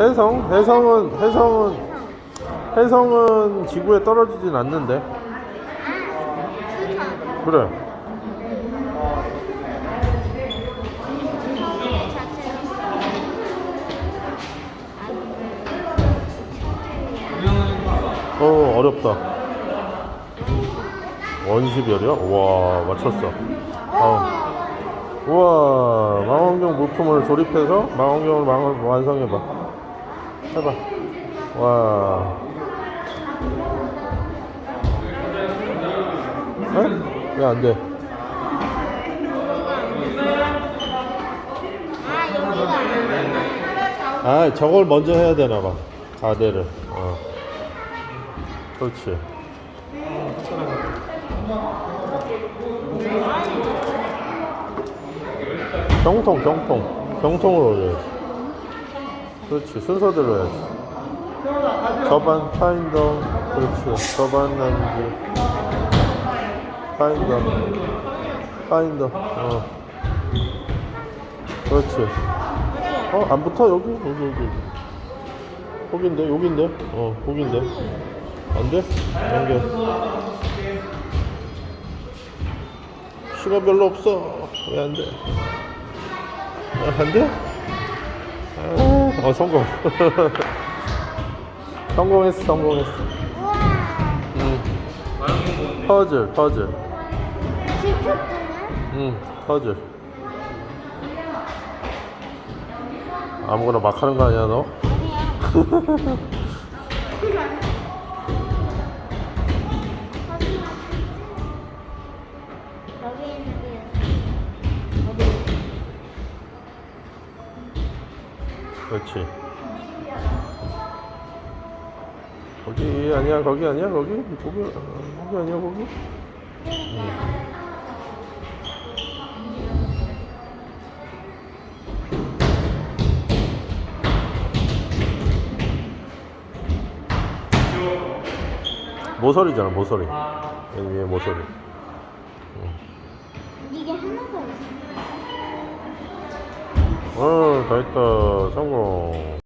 해성? 해성은 해성은 해성은 지구에 떨어지진 않는데. 그래. 어 어렵다. 원시별이야? 와 맞췄어. 어. 우와 망원경 부품을 조립해서 망원경을 망, 완성해봐. 해봐. 와. 에? 왜안 돼? 아. 아 저걸 먼저 해야 되나 봐. 가대를. 어. 그렇지. 경통 경통 경통을 올려야지. 그렇지 순서대로 해야지. 저반 파인더 그렇지. 저반 남기. 파인더. 파인더 어. 그렇지. 어 안 붙어 여기? 여기 여기 거긴데 여긴데? 어 거긴데. 안돼? 연결 시간 별로 없어. 왜 안돼? 아, 안돼? 아, 어 성공 성공했어 성공했어. 응 퍼즐 퍼즐 10초 동안? 응 퍼즐 아무거나 막 하는 거 아니야 너? 여기 그렇지. 거기 아니야, 거기 아니야, 거기? 거기, 어, 거기 아니야, 거기? 모서리잖아, 모서리. 여기 위에 모서리. 이게 없어. 어, 다 했다. 성공.